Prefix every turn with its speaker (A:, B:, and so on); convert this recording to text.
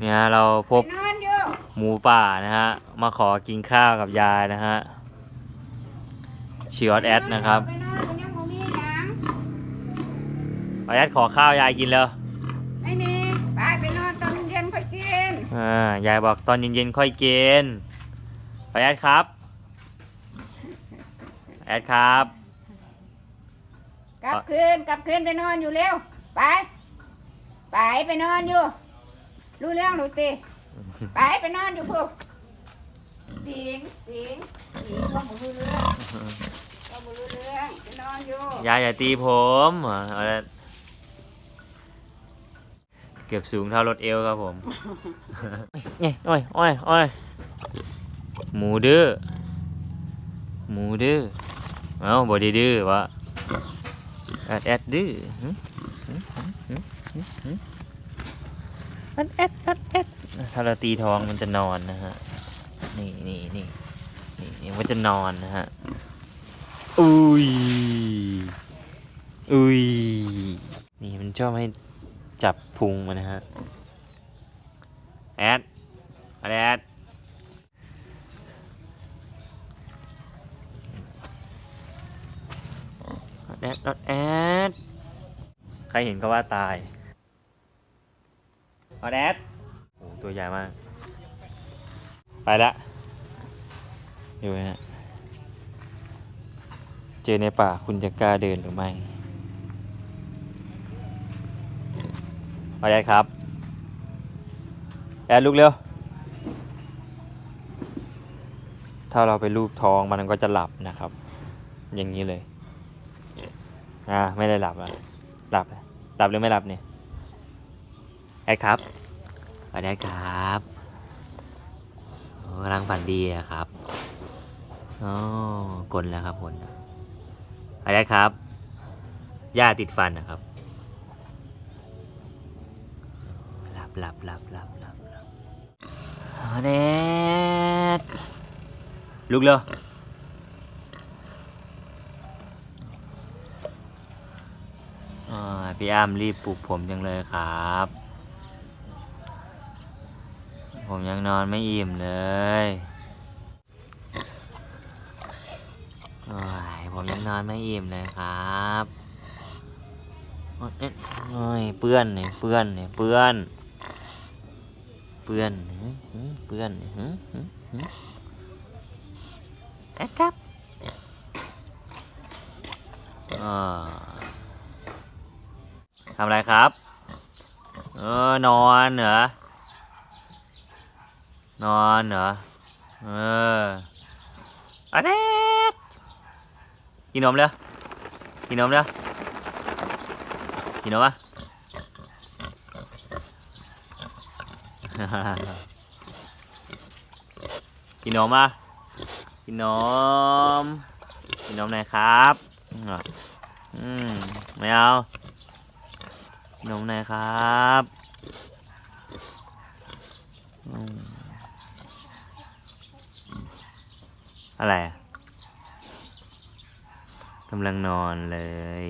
A: เนี่ย เราพบ
B: นอนอยู่
A: หมูป่านะฮะ มาขอกินข้าวกับยายนะฮะชีออดแอดนะครับ
B: ไปนอนมันยังบ่มีหยัง
A: ออดแอดขอข้าวยายกินแล้ว
B: ไม่มีไปไปนอนตอนเย็นค่อยกิน
A: อ่ายายบอกตอนเย็นๆค่อยกินออดแอดครับ แอดครับ
B: กลับคืนกลับคืนไปนอนอยู่เร็วไป ไปไปนอนอยู่ รู้เรื่องหนูตีไปไปนอนอยู่พวกติงติงติงก็บ่รู้เรื่องก็บ่รู้เรื่องไปนอนอยู่
A: ยายอย่าตีผมอะเอาละเกือบสูงเท่ารถเอวครับผม เนี่ยโอ้ยโอ้ยโอ้ยหมูดื้อ หมูดื้อ เอ้าบอดีดื้อวะแอดแอดดื้อ อดแอดแอดแอดถ้าเราตีท้องมันจะนอนนะฮะ นี่นี่นี่นี่นี่มันจะนอนนะฮะ อุ้ย อุ้ย นี่มันชอบให้จับพุงมันนะฮะ แอดอะไรแอดแอดแอดแอดใครเห็นก็ว่าตาย ออแอดโอ้ตัวใหญ่มาก ไปละอยู่นะฮะเจอในป่าคุณจะกล้าเดินหรือไม่เอาแอดครับ แอดลุกเร็ว ถ้าเราไปลูบท้องมันก็จะหลับนะครับ อย่างนี้เลย อ่า ไม่ได้หลับอะหลับ หลับหรือไม่หลับเนี่ย แอดครับเอาแอดครับกำลังฝันดีอะครับอ๋อกลนแล้วครับกลนแล้วอะไรครับหญ้าติดฟันนะครับหลับหลับหลับหลับหลับหลับเอาเด็ดลุกเร็วอ่าพี่อ้ามรีบปลุกผมจังเลยครับ ผมยังนอนไม่อิ่มเลยโอ้ยผมยังนอนไม่อิ่มเลยครับโอ๊ยเอ๊ะโอ้ยเปื้อนเนี่ยเปื้อนเนี่ยเปื้อน เปื้อนเปื้อนเนี่ยหือหือหือเอ๊ะครับทำอะไรครับ เออนอนเหรอ นอนเหรอ เอออันนี้กินนมเร็วกินนมเร็วกินนมปะกินนมปะกินนม กินนมหน่อยครับอืมไม่เอากินนมหน่อยครับ อืม อะไรอะกำลังนอนเลย